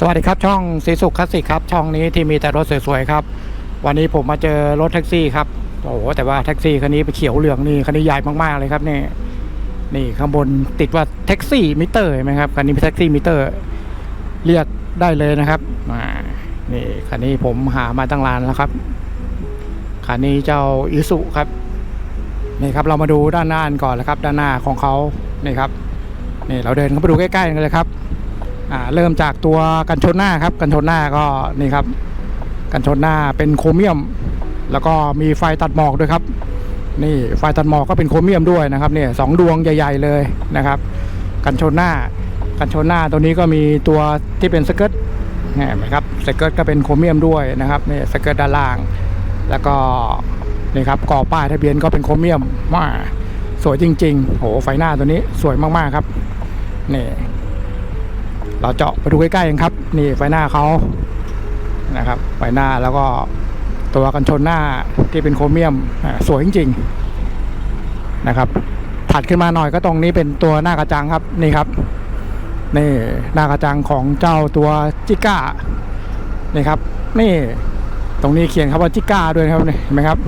สวัสดีครับช่องสีสุขคลาสสิกครับ ช่องนี้ที่มีแต่รถสวยๆครับ วันนี้ผมมาเจอรถแท็กซี่ครับโอ้โหแต่ว่าแท็กซี่คันนี้ไปเขียวเหลืองนี่คันนี้ใหญ่มากๆเลยครับนี่นี่ข้างบนติดว่าแท็กซี่มิเตอร์ไหมครับคันนี้เป็นแท็กซี่มิเตอร์ เรียกได้เลยนะครับอ่านี่คันนี้ผมหามาตั้งร้านแล้วครับคันนี้เจ้าอิสุครับนี่ครับเรามาดูด้านหน้ากันก่อนแล้วครับ ด้านหน้าของเขานี่ครับนี่เราเดินเข้าไปดูใกล้ๆกันเลยครับ เริ่มจากตัวกันชนหน้าครับ กันชนหน้าก็นี่ครับ กันชนหน้าเป็นโครเมียม แล้วก็มีไฟตัดหมอกด้วยครับ นี่ไฟตัดหมอกก็เป็นโครเมียมด้วยนะครับเนี่ยสองดวงใหญ่ ๆ เลยนะครับ กันชนหน้า กันชนหน้าตัวนี้ก็มีตัวที่เป็นสเกิร์ตเห็นไหมครับสเกิร์ตก็เป็นโครเมียมด้วยนะครับนี่สเกิร์ตด้านล่าง แล้วก็นี่ครับก่อป้ายทะเบียนก็เป็นโครเมียมว่าสวยจริง ๆ โหไฟหน้าตัวนี้สวยมากๆครับนี่ เราเจาะไปดูใกล้ๆกันครับ นี่ไฟหน้าเขานะครับไฟหน้าแล้วก็ตัวกันชนหน้าที่เป็นโครเมียมสวยจริงๆนะครับ ถัดขึ้นมาหน่อยก็ตรงนี้เป็นตัวหน้ากระจังครับนี่ครับนี่หน้ากระจังของเจ้าตัวจิก้านี่ครับ นี่ตรงนี้เขียนครับว่าจิก้าด้วยครับนี่เห็นไหมครับ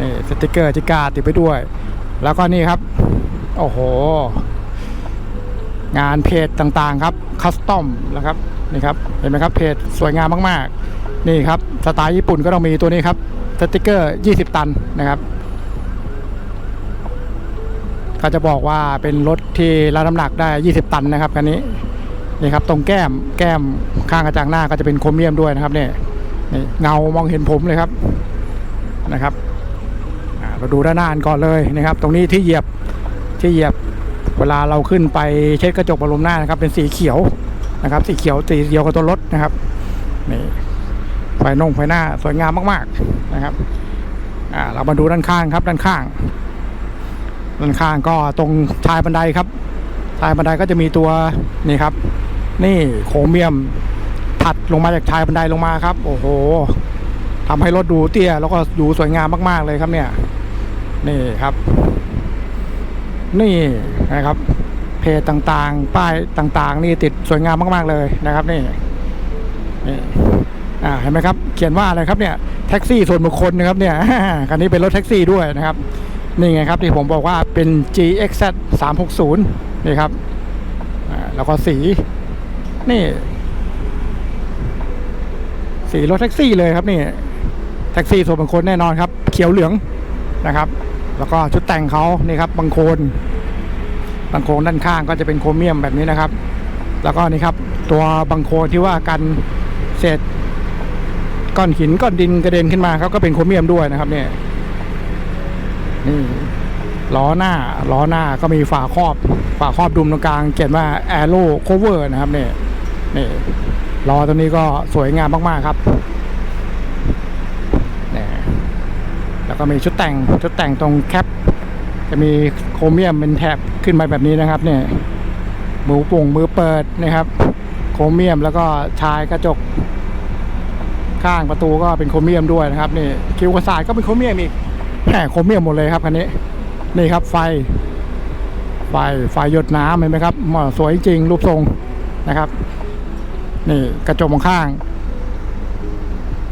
นี่สติกเกอร์จิก้าติดไปด้วย แล้วก็นี่ครับ โอ้โห งานเพจต่างๆครับคัสตอมนะครับนี่ครับเห็นไหมครับเพจสวยงามมากๆ นี่ครับสไตล์ญี่ปุ่นก็ต้องมีตัวนี้ครับสติกเกอร์ 20 ตันนะครับก็จะบอกว่าเป็นรถที่รับน้ำหนักได้ 20 ตันนะครับคันนี้นี่ครับตรงแก้มแก้มข้างกระจังหน้าก็จะเป็นโครเมียมด้วยนะครับเนี่ยนี่เงามองเห็นผมเลยครับนะครับอ่าเราดูด้านหน้าก่อนเลยนะครับ ตรงนี้ที่เหยียบที่เหยียบ เวลาเราขึ้นไปเช็ดกระจกบรมหน้านะครับ เป็นสีเขียวนะครับ สีเขียวสีเดียวกับตัวรถนะครับนี่ไฟนงไฟหน้าสวยงามมาก ๆนะครับอ่าเรามาดูด้านข้างครับ ด้านข้าง ด้านข้างก็ตรงชายบันไดครับชายบันไดก็จะมีตัวนี่ครับ นี่โครเมียมถัดลงมาจากชายบันไดลงมาครับ โอ้โหทำให้รถดูเตี้ย แล้วก็ดูสวยงามมาก ๆ เลยครับเนี่ย นี่ครับ นี่นะครับ เพจต่างๆ ป้ายต่างๆ นี่ติดสวยงามมาก ๆ เลยนะครับนี่นี่อ่าเห็นไหมครับ เขียนว่าอะไรครับเนี่ยแท็กซี่ส่วนบุคคลนะครับเนี่ยคันนี้เป็นรถแท็กซี่ด้วยนะครับนี่ไงครับที่ผมบอกว่าเป็น GXZ 360นี่ครับอ่าแล้วก็สี นี่ สีรถแท็กซี่เลยครับนี่ แท็กซี่ส่วนบุคคลแน่นอนครับ เขียวเหลืองนะครับ แล้วก็ชุดแต่งเขานี่ครับบางโคนบางโคนด้านข้างก็จะเป็นโครเมียมแบบนี้นะครับ แล้วก็นี่ครับตัวบางโคนที่ว่ากันเศษก้อนหินก้อนดินกระเด็นขึ้นมาครับก็เป็นโครเมียมด้วยนะครับเนี่ยนี่ล้อหน้าล้อหน้าก็มีฝาครอบฝาครอบดุมตรงกลาง เขียนว่า Aero Cover นะครับเนี่ยนี่ล้อตัวนี้ก็สวยงามมากๆครับเนี่ย แล้ว ก็มีชุดแต่งชุดแต่งตรงแคป จะมีโครเมียมเป็นแถบขึ้นมาแบบนี้นะครับเนี่ยมือปุ่งมือเปิดนะครับ โครเมียมแล้วก็ชายกระจก ข้างประตูก็เป็นโครเมียมด้วยนะครับนี่คิวกระสายก็เป็นโครเมียมอีกแหมโครเมียมหมดเลยครับคันนี้ นี่ครับไฟ ไฟไฟหยดน้ำเห็นไหมครับหมอสวยจริงรูปทรงนะครับ นี่กระจกมองข้าง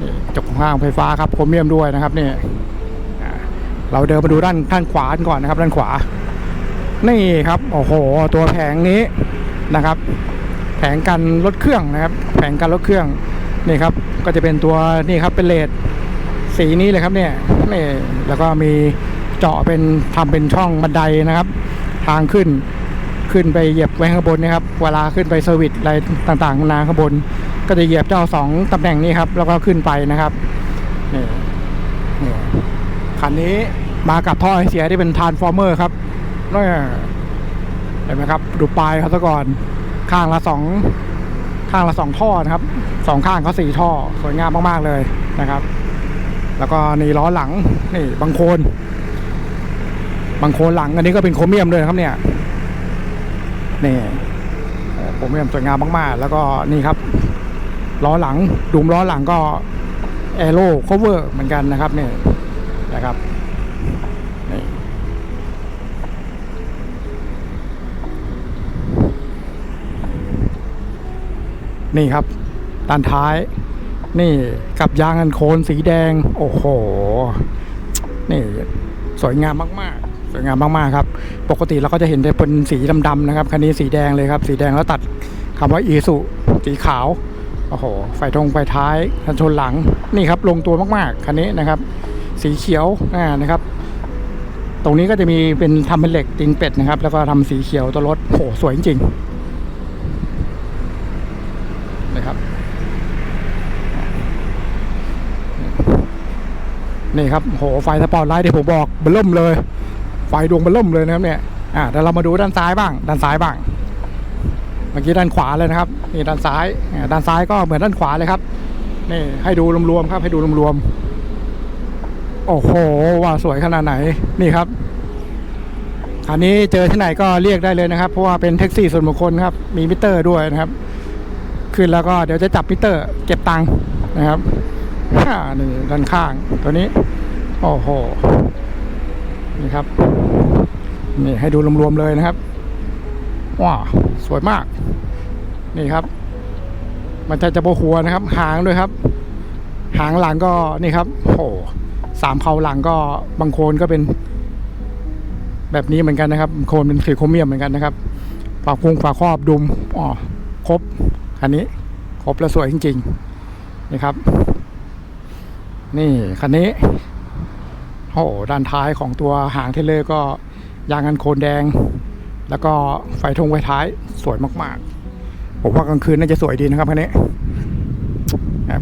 นี่กระจกข้างไฟฟ้าครับโครเมียมด้วยนะครับนี่ เราเดินมาดูด้านด้านขวากันก่อนนะครับด้านขวา นี่ครับโอ้โหตัวแผงนี้นะครับ แผงกันรถเครื่องนะครับ แผงกันรถเครื่องนี่ครับก็จะเป็นตัวนี่ครับเป็นเลดสีนี้เลยครับเนี่ยนี่แล้วก็มีเจาะเป็นทำเป็นช่องบันไดนะครับ ทางขึ้นขึ้นไปเหยียบไว้ข้างบนนะครับ เวลาขึ้นไปเซอร์วิสอะไรต่างๆนานาข้างบน ก็จะเหยียบเจ้าสองตำแหน่งนี้ครับ แล้วก็ขึ้นไปนะครับนี่นี่คันนี้ มากับท่อไอเสียที่เป็นทานฟอร์เมอร์ครับนี่เห็นไหมครับ ดูปลายเขาซะก่อน ข้างละสองข้างละสองท่อนะครับสองข้างเขาสี่ท่อ สวยงามมาก ๆ เลยนะครับ แล้วก็นี่ล้อหลังนี่บางโคนบางโคนหลังอันนี้ก็เป็นโครเมียมเลยครับเนี่ยนี่โครเมียมสวยงามมาก ๆ แล้วก็นี่ครับล้อหลังดุมล้อหลังก็แอโร่โคเวอร์เหมือนกันนะครับเนี่ยนะครับ นี่ครับ ด้านท้าย นี่กับยางกันโคนสีแดง โอ้โห นี่สวยงามมากๆ สวยงามมากๆครับ ปกติเราก็จะเห็นแต่เป็นสีดำๆนะครับ คันนี้สีแดงเลยครับ สีแดงแล้วตัดคำว่าอีสุสีขาว โอ้โห ไฟตรงไฟท้ายกันชนหลัง นี่ครับ ลงตัวมากๆ คันนี้นะครับ สีเขียวอ่านะครับ ตรงนี้ก็จะมีเป็นทำเป็นเหล็กตีนเป็ดนะครับ แล้วก็ทำสีเขียวตัวรถโหสวยจริงๆนะครับ นี่ครับโหไฟสปอตไลท์ที่ผมบอกเบลล่มเลย ไฟดวงเบลล่มเลยนะครับเนี่ยอ่าเดี๋ยวเรามาดูด้านซ้ายบ้าง ด้านซ้ายบ้าง เมื่อกี้ด้านขวาเลยนะครับนี่ด้านซ้ายด้านซ้ายก็เหมือนด้านขวาเลยครับนี่ให้ดูรวมๆครับ ให้ดูรวมๆโอ้โหว่าสวยขนาดไหนนี่ครับคันนี้เจอที่ไหนก็เรียกได้เลยนะครับ เพราะว่าเป็นแท็กซี่ส่วนบุคคลครับ มีมิเตอร์ด้วยนะครับ ขึ้นแล้วก็เดี๋ยวจะจับมิเตอร์ เก็บตังค์นะครับ นี่ด้านข้างตัวนี้ โอ้โห นี่ครับ นี่ให้ดูรวมๆเลยนะครับ ว้าวสวยมาก นี่ครับ มันจะจะโบหัวนะครับ หางด้วยครับ หางหลังก็นี่ครับโอ้โหสามเขาหลังก็บางโคนก็เป็น แบบนี้เหมือนกันนะครับ โคนเป็นสีโครเมียมเหมือนกันนะครับฝาพุงฝาครอบดุมอ๋อครบคันนี้ ครบแล้วสวยจริง ๆนี่ครับ นี่คันนี้โอ้โหด้านท้ายของตัวหางเทเลอร์ก็ยางกันโคนแดง แล้วก็ไฟทงไฟท้ายสวยมากๆ ผมว่ากลางคืนน่าจะสวยดีนะครับคันนี้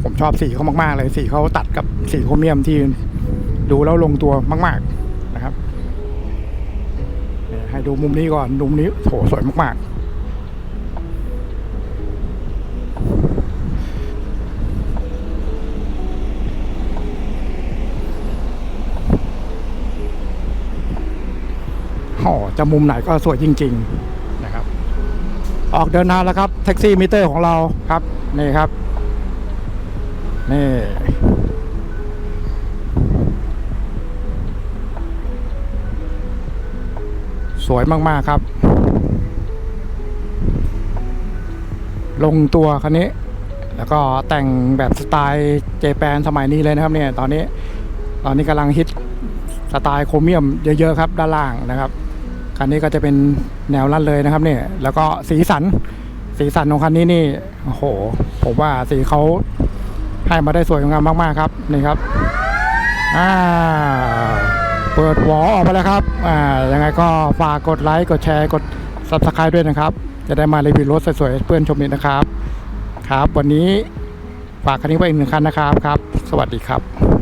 ผมชอบสีเขามากๆเลยสีเขาตัดกับสีโครเมียมที่ดูแล้วลงตัวมากๆนะครับ ให้ดูมุมนี้ก่อนมุมนี้โหสวยมากๆ โอ้จะมุมไหนก็สวยจริง ๆนะครับ ออกเดินทางแล้วครับแท็กซี่มิเตอร์ของเราครับนี่ครับนี่สวยมาก ๆ ครับ ลงตัวคันนี้ แล้วก็แต่งแบบสไตล์เจแปนสมัยนี้เลยนะครับเนี่ย ตอนนี้ ตอนนี้กำลังฮิตสไตล์โครเมียมเยอะ ๆ ครับ ด้านล่างนะครับ คันนี้ก็จะเป็นแนวลั่นเลยนะครับเนี่ยแล้วก็สีสันสีสันของคันนี้นี่โอ้โหผมว่าสีเขาให้มาได้สวยงามมากๆครับนี่ครับอ่าเปิดหัวออกไปแล้วครับอ่ายังไงก็ฝากกดไลค์กดแชร์กด subscribe ด้วยนะครับ จะได้มารีวิวรถสวยๆเพื่อนชมอีกนะครับ ครับ วันนี้ฝากคันนี้ไว้อีกหนึ่งคันนะครับครับ สวัสดีครับ